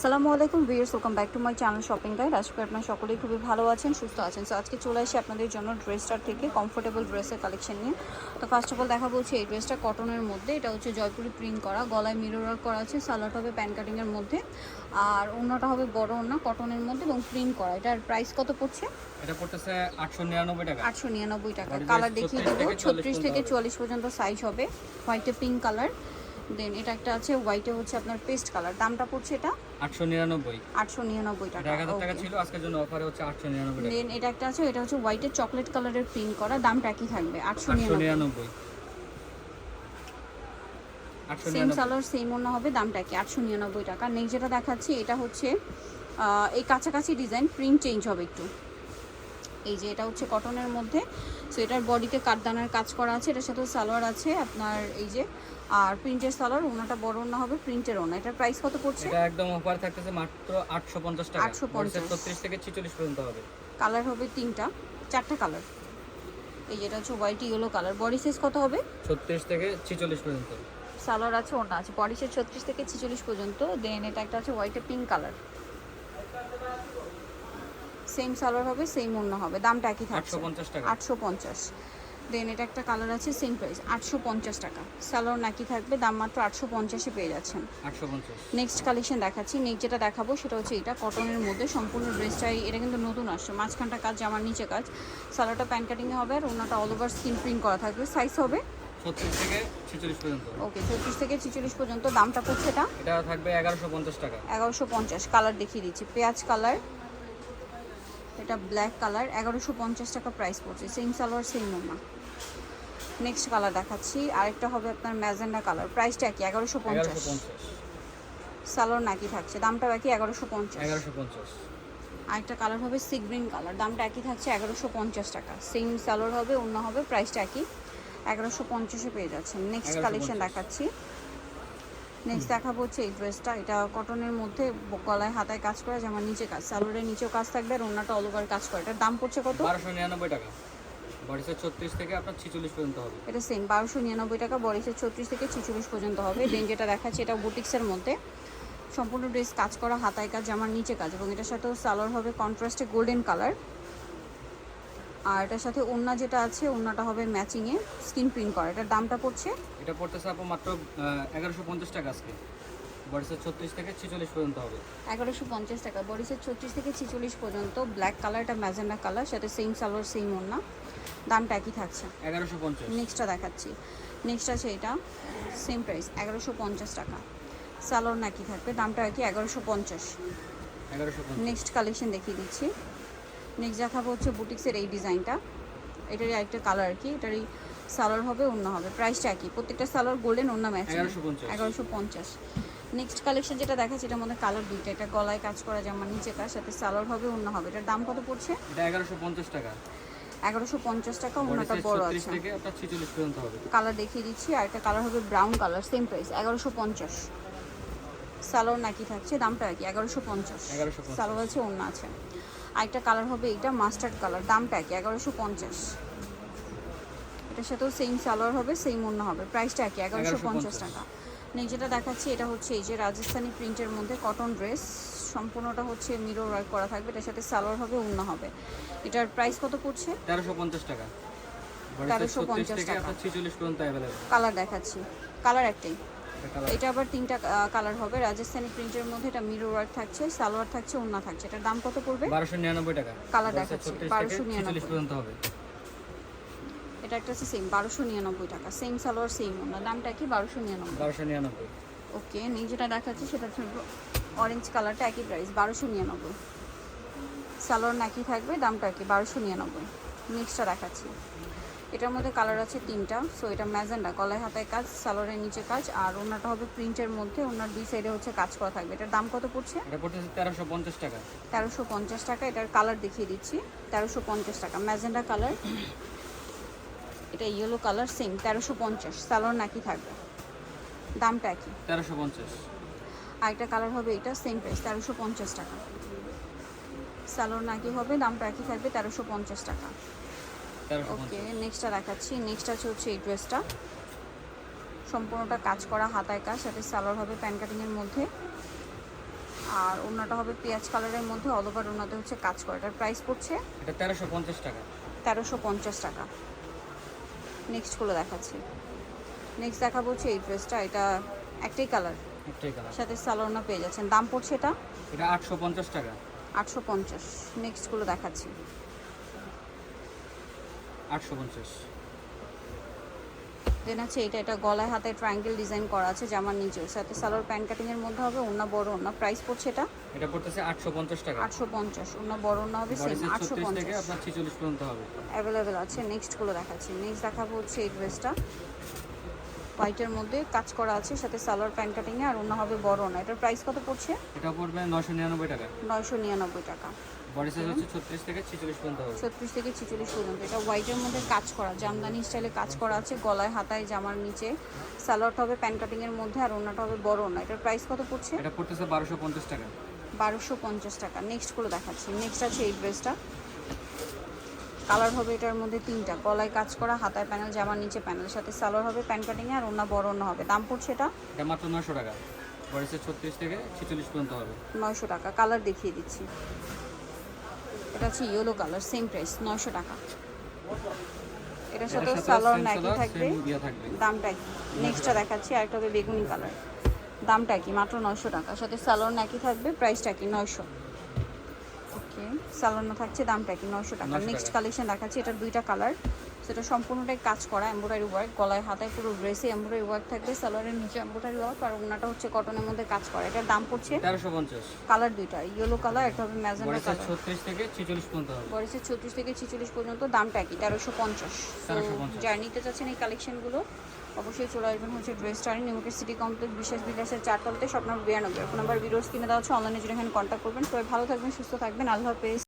আসসালামু আলাইকুম viewers welcome back to my channel shopping guide আশা করি আপনারা সকলেই খুবই ভালো আছেন সুস্থ আছেন। সো আজকে চলে আসি আপনাদের জন্য ড্রেসটার থেকে কমফোর্টেবল ড্রেসের কালেকশন নিয়ে। তো ফার্স্ট অফ অল দেখা বলছি এই ড্রেসটা কটনের মধ্যে এটা হচ্ছে জয়পুরি প্রিন্ট করা গলায় মিরর ওয়ার্ক করা আছে সালোয়ার হবে প্যান কাটিংয়ের মধ্যে আর অন্যটা হবে বড় অন্য কটনের মধ্যে এবং প্রিন্ট করা। এটার প্রাইস কত পড়ছে? এটা পড়তেছে নিরানব্বই টাকা। আটশো নিরানব্বই টাকা। কালার দেখিয়ে 36 দেবো থেকে 40 ছত্রিশ থেকে পর্যন্ত চুয়াল্লিশ পর্যন্ত সাইজ হবে। হোয়াইটে পিঙ্ক কালার দেন এটা একটা আছে হোয়াইটে হচ্ছে আপনার পেস্ট কালার দামটা পড়ছে এটা আটশো নিরানব্বই। টাকা এক হাজার টাকা ছিল আজকের জন্য অফারে হচ্ছে আটশো নিরানব্বই টাকা। দেন এটা একটা আছে এটা হচ্ছে হোয়াইটের চকলেট কালারের প্রিন্ট করা দামটা কি থাকবে আটশো আটশো নিরানব্বই। নিরানব্বই আটশো সেম নিরানব্বই সালোয়ার সেম হবে দামটা কি টাকা। নেক্সট যেটা দেখাচ্ছি এটা হচ্ছে এই কাছাকাছি ডিজাইন প্রিন্ট চেঞ্জ হবে একটু। এই যে এটা হচ্ছে কটনের মধ্যে। সো এটার বডিতে কাঠদানার কাজ করা আছে এটার সাথে সালোয়ার আছে আপনার এই যে আর প্রিন্টের সালোয়ার ওনাটা বড় ওনা হবে প্রিন্টের ওনা এটার প্রাইস কত পড়ছে? এটা একদম অফার থাকতেছে মাত্র আটশো পঞ্চাশ টাকা। 850 ছত্রিশ থেকে ছিচল্লিশ পর্যন্ত হবে। কালার হবে তিনটা চারটা কালার এই যেটা হচ্ছে white yellow colour body size কত হবে? ছত্রিশ থেকে ছিচল্লিশ পর্যন্ত। সালোয়ার আছে ওনা আছে। বডি সাইজ ছত্রিশ থেকে ছেচল্লিশ পর্যন্ত। দেন এটা একটা আছে হোয়াইটে পিঙ্ক কালার সেম সালোয়ার হবে সেম অন্য হবে। দামটা একই থাকছে। আটশো পঞ্চাশ দেন এটা একটা কালার আছে সেম প্রাইস আটশো পঞ্চাশ টাকা। সালোয়ার নাকি থাকবে দাম মাত্র আটশো পঞ্চাশে পেয়ে যাচ্ছেন। নেক্সট কালেকশন দেখাচ্ছি। নেক্সট যেটা দেখাবো সেটা হচ্ছে এটা কটনের মধ্যে সম্পূর্ণ ড্রেসটাই এটা কিন্তু নতুন আসছে। মাঝখানটা কাজ জামার নিচে কাজ। সালোয়ারটা প্যান কাটিংয়ে হবে আর ওনাটা অল ওভার স্কিন প্রিন্ট করা থাকবে। সাইজ হবে? ওকে চৌত্রিশ থেকে ছিচল্লিশ পর্যন্ত দামটা পড়ছে এটা। এটা থাকবে এগারোশো পঞ্চাশ টাকা। এগারোশো পঞ্চাশ। কালার দেখিয়ে দিচ্ছি। পেঁয়াজ কালার এটা ব্ল্যাক কালার এগারোশো পঞ্চাশ টাকা প্রাইস পড়ছে সেম সালোয়ার সেম মোমা নেক্সট কালার দেখাচ্ছি আরেকটা হবে আপনার ম্যাজেন্ডা কালার প্রাইসটা কি এগারোশো পঞ্চাশ। সালোয়ার নাকি থাকছে দামটা একই এগারোশো পঞ্চাশ। এগারোশো পঞ্চাশ। আরেকটা কালার হবে সি গ্রিন কালার দামটা একই থাকছে এগারোশো পঞ্চাশ টাকা। সেম সালোয়ার হবে অন্য হবে প্রাইসটা একই এগারোশো পঞ্চাশে পেয়ে যাচ্ছেন। নেক্সট 1150 কালেকশন দেখাচ্ছি। নেক্সট দেখাবো হচ্ছে এই ড্রেসটা এটা কটনের মধ্যে গলায় হাতায় কাজ করা যেমন নিচে কাজ সালোয়ারের নিচেও কাজ থাকবে আর অন্যটা অল ওভার কাজ করে। এটার দাম পড়ছে কত? বারোশো নিরানব্বই টাকা। বডি ছত্রিশ থেকে আপনার ছিচল্লিশ পর্যন্ত হবে। এটা সেম বারোশো নিরানব্বই টাকা বডিসের ছত্রিশ থেকে ছিচল্লিশ পর্যন্ত হবে। দেন যেটা দেখাচ্ছে এটা বুটিক্সের মধ্যে। সম্পূর্ণ ড্রেস কাজ করা হাতায় কাজ জামার নিচে কাজ। এবং এটার সাথেও সালোয়ার হবে কন্ট্রাস্টে গোল্ডেন কালার আর এটার সাথে ওন্না যেটা আছে ওন্নাটা হবে ম্যাচিংয়ে স্কিন প্রিন্ট করা। এটার দামটা পড়ছে? এটা পড়তেছে আপনার মাত্র এগারোশো পঞ্চাশ টাকা আজকে। বডি সাইজ ছত্রিশ থেকে ছিচল্লিশ পর্যন্ত হবে। এগারোশো পঞ্চাশ টাকা। বডিসের ছত্রিশ থেকে ছিচল্লিশ পর্যন্ত। ব্ল্যাক কালার এটা ম্যাজেন্ডা কালার সাথে সেম সালোয়ার সেম ওন্না দামটা একই থাকছে। এগারোশো পঞ্চাশ। নেক্সটটা দেখাচ্ছি। নেক্সট আছে এটা। সেম প্রাইস এগারোশো পঞ্চাশ টাকা। সালোয়ার নাকি থাকবে দামটা আর কি এগারোশো পঞ্চাশ। এগারোশো নেক্সট কালেকশন দেখিয়ে দিচ্ছি। নেক্সট দেখাবো হচ্ছে বুটিক্সের এই ডিজাইনটা। এটারই আরেকটা কালার আর কি। এটারই সালোয়ার হবে অন্য হবে। প্রাইসটা একই। প্রত্যেকটা সালোয়ার গোল্ডেন অন্য ম্যাচ এগারোশো পঞ্চাশ। নেক্সট কালেকশন যেটা দেখাচ্ছে এটার মধ্যে কালার দুইটা। এটা গলায় কাজ করা যেমন নিচে কাজ সাথে সালোয়ার হবে অন্য হবে। এটার দাম কত পড়ছে? এটা এগারোশো পঞ্চাশ টাকা। এগারোশো পঞ্চাশ টাকা অন্যটা বড় আছে। কালার দেখিয়ে দিচ্ছি। আর একটা কালার হবে ব্রাউন কালার সেম প্রাইস এগারোশো পঞ্চাশ। সালোয়ার নাকি থাকছে? দামটা কি? এগারোশো পঞ্চাশ। 1150 সালোয়ার আছে অন্য আছে। আরেকটা কালার হবে এটা মাস্টার্ড কালার দামটা কি? এগারোশো পঞ্চাশ। এটার সাথেও সেম সালোয়ার হবে সেম অন্য হবে। প্রাইসটা কি? এগারোশো পঞ্চাশ টাকা। নেক্সট যেটা দেখাচ্ছি এটা হচ্ছে এই যে রাজস্থানি প্রিন্টের মধ্যে কটন ড্রেস সম্পূর্ণটা হচ্ছে মিরর ওয়ার্ক করা থাকবে। এটার সাথে সালোয়ার হবে অন্য হবে। এটার প্রাইস কত পড়ছে? তেরোশো পঞ্চাশ টাকা। তেরোশো সাইজ 1350 ছত্রিশ থেকে টাকা। কালার দেখাচ্ছি। কালার একটাই। এটা আবার তিনটা কালার হবে। রাজস্থানি প্রিন্টের মধ্যে এটা মিরর ওয়ার্ক থাকছে সালোয়ার থাকছে ওন্না থাকছে। এটার দাম কত পড়বে? বারোশো নিরানব্বই টাকা। কালার দেখাচ্ছি, 36 থেকে 1299 ছিচল্লিশ পর্যন্ত হবে। এটা একটা হচ্ছে সেম বারোশো নিরানব্বই টাকা। সেম সালোয়ার সেম ওন্না দামটা কি? বারোশো নিরানব্বই। বারোশো নিরানব্বই। ওকে নিয়ে যেটা দেখাচ্ছি সেটা হচ্ছে অরেঞ্জ কালারটা একই প্রাইস বারোশো নিরানব্বই। সালোয়ার নাকি থাকবে দামটা কি বারোশো নিরানব্বই। নেক্সটটা দেখাচ্ছি। এটার মধ্যে কালার আছে তিনটা। সো এটা ম্যাজেন্ডা গলায় হাতায় কাজ সালোয়ারের নিচে কাজ আর ওনাটা হবে প্রিন্টের মধ্যে ওনার দুই সাইডে হচ্ছে কাজ করা থাকবে। এটার দাম কত পড়ছে? এটা তেরোশো পঞ্চাশ টাকা। তেরোশো পঞ্চাশ টাকা এটার কালার দেখিয়ে দিচ্ছি। তেরোশো পঞ্চাশ টাকা ম্যাজেন্ডা কালার এটা ইয়েলো কালার সেম তেরোশো পঞ্চাশ সালোয়ার নাকি থাকবে। দামটা একই। তেরোশো পঞ্চাশ। আরেকটা কালার হবে এটা সেম প্রাইস তেরোশো পঞ্চাশ টাকা। সালোয়ার নাকি হবে দামটা একই থাকবে তেরোশো পঞ্চাশ টাকা। তেরোশো ওকে নেক্সটটা দেখাচ্ছি। নেক্সট আছে হচ্ছে এই ড্রেসটা সম্পূর্ণটা কাজ করা হাতায় কাজ সাথে সালোয়ার হবে প্যান কাটিংয়ের মধ্যে। আর ওনাটা হবে পেঁয়াজ কালারের মধ্যে অল ওভার ওনাতে হচ্ছে কাজ করে। এটার প্রাইস পড়ছে এটা তেরোশো পঞ্চাশ টাকা। তেরোশো পঞ্চাশ টাকা। নেক্সটগুলো দেখাচ্ছি। নেক্সট দেখা বলছে এই ড্রেসটা এটা একটাই কালার একটাই কালার সাথে সালোনা পেয়ে যাচ্ছেন। দাম পড়ছে এটা? এটা আটশো পঞ্চাশ টাকা। আটশো পঞ্চাশ। নেক্সটগুলো দেখাচ্ছি। আটশো পঞ্চাশ। দেন আছে এটা এটা গলায় হাতে ট্রায়াঙ্গেল ডিজাইন করা আছে জামার নিচেও। সাথে সালোয়ার প্যান্ট কাটিংয়ের মধ্যে হবে ওনা বড় ওনা প্রাইস পড়ছে এটা? এটা পড়তেছে আটশো পঞ্চাশ টাকা। আটশো পঞ্চাশ ওনা বড় ওনা হবে সেম বডিসের আটশো ছত্রিশ থেকে পঞ্চাশ। আপনার ছিচল্লিশ পর্যন্ত হবে। অ্যাভেলেবেল আছে নেক্সটগুলো দেখাচ্ছি। নেক্সট দেখাবো হচ্ছে এই ড্রেসটা হোয়াইটের মধ্যে কাজ করা আছে সাথে সালোয়ার প্যান্ট কাটিংয়ে আর ওনা হবে বড় ওনা এটার প্রাইস কত পড়ছে? এটা পড়বে নশো নিরানব্বই টাকা। নয়শো নিরানব্বই টাকা। বডি সাইজ হচ্ছে ছত্রিশ থেকে ছিচল্লিশ পর্যন্ত হবে। ছত্রিশ থেকে ছিচল্লিশ পর্যন্ত। এটা হোয়াইটের মধ্যে কাজ করা জামদানি স্টাইলে কাজ করা আছে গলায় হাতায় জামার নিচে। সালোয়ারটা হবে প্যান্ট কাটিংয়ের মধ্যে আর ওনাটা হবে বড় না এটার প্রাইস কত পড়ছে? এটা পড়তেছে বারোশো পঞ্চাশ টাকা। বারোশো পঞ্চাশ টাকা। নেক্সটগুলো দেখাচ্ছি। নেক্সট আছে এই ড্রেসটা কালার হবে এটার মধ্যে তিনটা। গলায় কাজ করা হাতায় প্যানেল জামার নিচে প্যানেল সাথে সালোয়ার হবে প্যান কাটিং আর ওনা বড় ওনা হবে। দাম পড়ছে এটা? এটা মাত্র 900 টাকা। বয়সে 36 থেকে 46 পর্যন্ত হবে। 900 টাকা। কালার দেখিয়ে দিচ্ছি। এটা হচ্ছে ইয়েলো কালার সেম প্রাইস 900 টাকা। এটার সাথে সালোয়ার নাইকি ইয়ে থাকবে? দামটা কি নেক্সটটা দেখাচ্ছি আরেকটা হবে বেগুনি কালার দামটা কি মাত্র 900 টাকা। সাথে সালোয়ার নাকি থাকবে প্রাইসটা কি 900 সালোনা থাকছে দামটা কি নশো টাকা। নেক্সট কালেকশন দেখাচ্ছি। এটার দুইটা কালার সেটা সম্পূর্ণটাই কাজ করা এমব্রয়ডারি ওয়ার্ক গলায় হাতায় পুরো ড্রেসে এমব্রয়ডারি ওয়ার্ক থাকবে সালোয়ারের নিচে এমব্রয়ডারি ওয়ার্ক আর ওনাটা হচ্ছে কটনের মধ্যে কাজ করা। এটার দাম পড়ছে তেরোশো পঞ্চাশ। কালার দুইটা ইয়েলো কালার একটা হবে ম্যাজেন্ডা কালার ছত্রিশ থেকে ছিচল্লিশ পর্যন্ত হবে। বয়সের ছত্রিশ থেকে ছিচল্লিশ পর্যন্ত দামটা কি তেরোশো পঞ্চাশ। তো 1350 যারা নিতে চাচ্ছেন এই কালেকশনগুলো অবশ্যই চলে আসবেন হচ্ছে ড্রেস টারি নিউমার্কেট সিটি কমপ্লেক্স বিশেষ বিলাসের চারতলতে স্বপ্ন বিরানব্বই। ফোন নাম্বার ভিডিওস কিনে দেওয়া হচ্ছে অনলাইনে জন্য এখানে কন্ট্যাক্ট করবেন। সবাই ভালো থাকবেন সুস্থ থাকবেন। আল্লাহ হাফেজ।